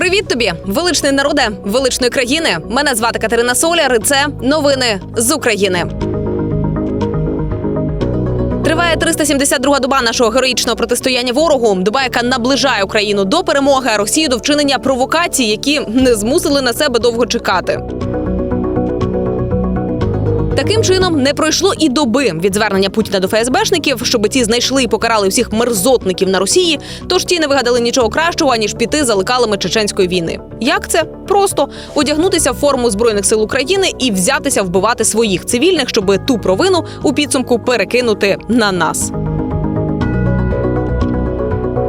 Привіт тобі, величний народе, величної країни. Мене звати Катерина Соляр. і Це новини з України. Триває 372 доба нашого героїчного протистояння ворогу. Доба, яка наближає Україну до перемоги, а Росію до вчинення провокацій, які не змусили на себе довго чекати. Таким чином не пройшло і доби від звернення Путіна до ФСБшників, щоб ті знайшли і покарали всіх мерзотників на Росії. Тож ті не вигадали нічого кращого ніж піти за лекалами чеченської війни. Як це просто одягнутися в форму збройних сил України і взятися вбивати своїх цивільних, щоб ту провину у підсумку перекинути на нас.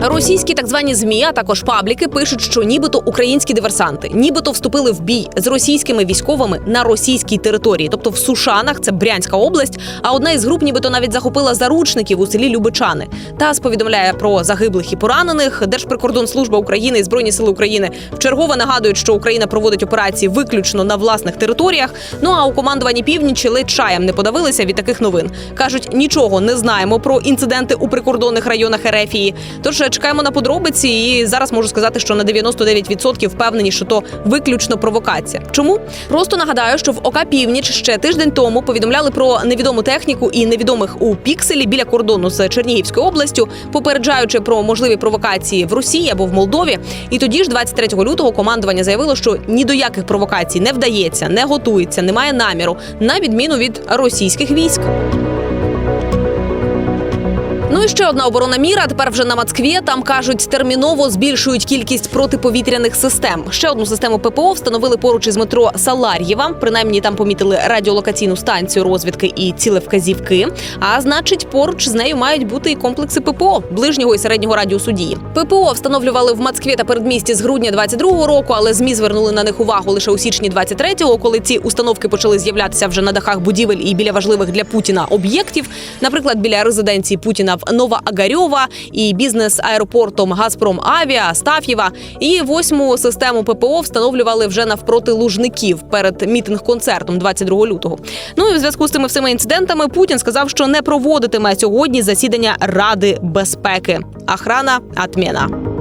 Російські так звані змі, а також пабліки пишуть, що нібито українські диверсанти, нібито вступили в бій з російськими військовими на російській території, тобто в Сушанах, це Брянська область. А одна із груп, нібито навіть захопила заручників у селі Любичани. ТАСС повідомляє про загиблих і поранених. Держприкордонслужба України і Збройні сили України вчергове нагадують, що Україна проводить операції виключно на власних територіях. Ну а у командуванні північі ледь чаєм не подавилися від таких новин. кажуть, нічого не знаємо про інциденти у прикордонних районах Ерефії. Тож чекаємо на подробиці, і зараз можу сказати, що на 99% впевнені, що то виключно провокація. Чому просто нагадаю, що в ОК Північ ще тиждень тому повідомляли про невідому техніку і невідомих у пікселі біля кордону з Чернігівською областю, попереджаючи про можливі провокації в Росії або в Молдові. І тоді ж, 23 лютого, командування заявило, що ні до яких провокацій не вдається, не готується, немає наміру, на відміну від російських військ. Ну і ще одна оборона міра. Тепер вже на Москві. Там кажуть, терміново збільшують кількість протиповітряних систем. Ще одну систему ППО встановили поруч із метро Салар'єва. Принаймні там помітили радіолокаційну станцію розвідки і цілевказівки. А значить, поруч з нею мають бути і комплекси ППО ближнього і середнього радіусу дії. ППО встановлювали в Москві та передмісті з грудня 22-го року, але змі звернули на них увагу лише у січні 23-го, коли ці установки почали з'являтися вже на дахах будівель і біля важливих для Путіна об'єктів, наприклад, біля резиденції Путіна в Новоагарьова і бізнес аеропортом Газпром Авіа Стаф'єва. І восьму систему ППО встановлювали вже навпроти лужників перед мітинг-концертом 22 лютого. Ну і в зв'язку з цими всіма інцидентами Путін сказав, що не проводитиме сьогодні засідання Ради безпеки. Охрана отмена.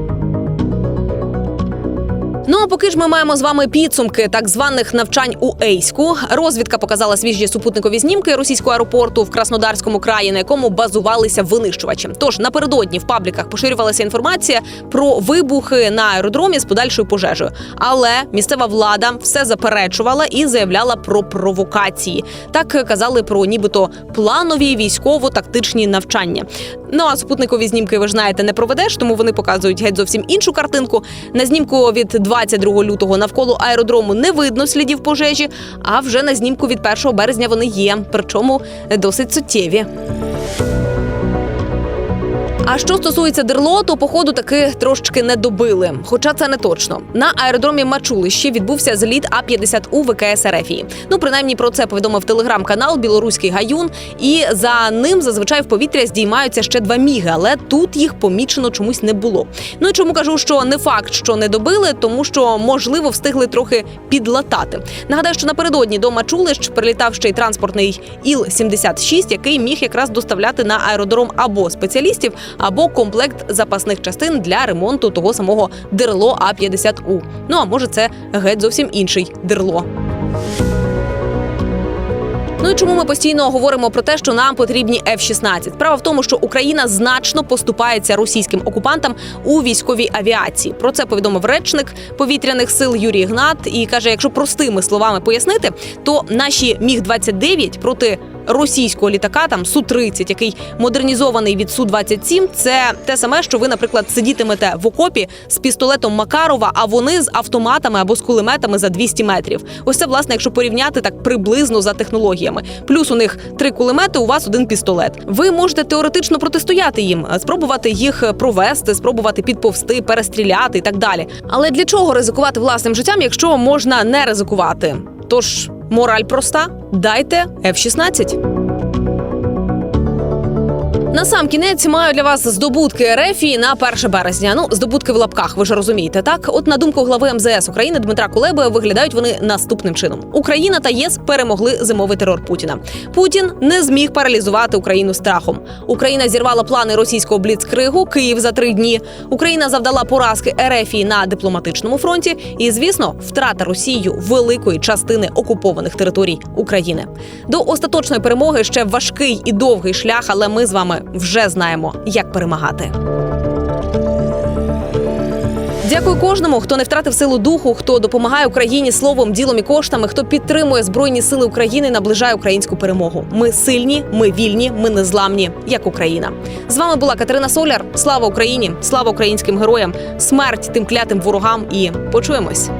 Ну а поки ж ми маємо з вами підсумки так званих навчань у Ейську. Розвідка показала свіжі супутникові знімки російського аеропорту в Краснодарському краї, на якому базувалися винищувачі. Тож напередодні в пабліках поширювалася інформація про вибухи на аеродромі з подальшою пожежею. Але місцева влада все заперечувала і заявляла про провокації. Так казали про нібито планові військово-тактичні навчання. Ну а супутникові знімки ви ж знаєте не проведеш, тому вони показують геть зовсім іншу картинку. На знімку від 22 лютого навколо аеродрому не видно слідів пожежі, а вже на знімку від 1 березня вони є, причому досить суттєві. А що стосується Дерло, то походу таки трошечки не добили. Хоча це не точно. На аеродромі Мачулище відбувся зліт А 50 у ВКС Ерефії. Ну принаймні про це повідомив телеграм-канал Білоруський Гаюн. І за ним зазвичай в повітря здіймаються ще два міги, але тут їх помічено чомусь не було. Ну і чому кажу, що не факт, що не добили, тому що можливо встигли трохи підлатати. Нагадаю, що напередодні до Мачулищ прилітав ще й транспортний Іл-76, який міг якраз доставляти на аеродром або спеціалістів, або комплект запасних частин для ремонту того самого дерло А 50 У. Ну а може, це геть зовсім інший дерло. Ну і чому ми постійно говоримо про те, що нам потрібні F-16? Справа в тому, що Україна значно поступається російським окупантам у військовій авіації. Про це повідомив речник повітряних сил Юрій Гнат і каже: якщо простими словами пояснити, то наші міг 29 проти російського літака, там су 30 який модернізований від су 27 Це те саме, що ви, наприклад, сидітимете в окопі з пістолетом Макарова, а вони з автоматами або з кулеметами за 200 метрів. Ось це, власне, якщо порівняти так приблизно за технологіями. Плюс у них три кулемети, у вас один пістолет. Ви можете теоретично протистояти їм, спробувати їх провести, спробувати підповсти, перестріляти і так далі. Але для чого ризикувати власним життям, якщо можна не ризикувати? Тож мораль проста: дайте F-16. На сам кінець маю для вас здобутки РФІ на 1 березня. Ну, здобутки в лапках, ви ж розумієте, так? От на думку глави МЗС України Дмитра Кулеби виглядають вони наступним чином: Україна та ЄС перемогли зимовий терор Путіна. Путін не зміг паралізувати Україну страхом. Україна зірвала плани російського бліцкригу Київ за три дні. Україна завдала поразки РФІ на дипломатичному фронті. І, звісно, втрата Росією великої частини окупованих територій України. До остаточної перемоги ще важкий і довгий шлях, але ми з вами вже знаємо, як перемагати. Дякую кожному, хто не втратив силу духу, хто допомагає Україні словом, ділом і коштами, хто підтримує збройні сили України, наближає українську перемогу. Ми сильні, ми вільні, ми незламні, як Україна. З вами була Катерина Соляр. Слава Україні! Слава українським героям! Смерть тим клятим ворогам! І почуємось.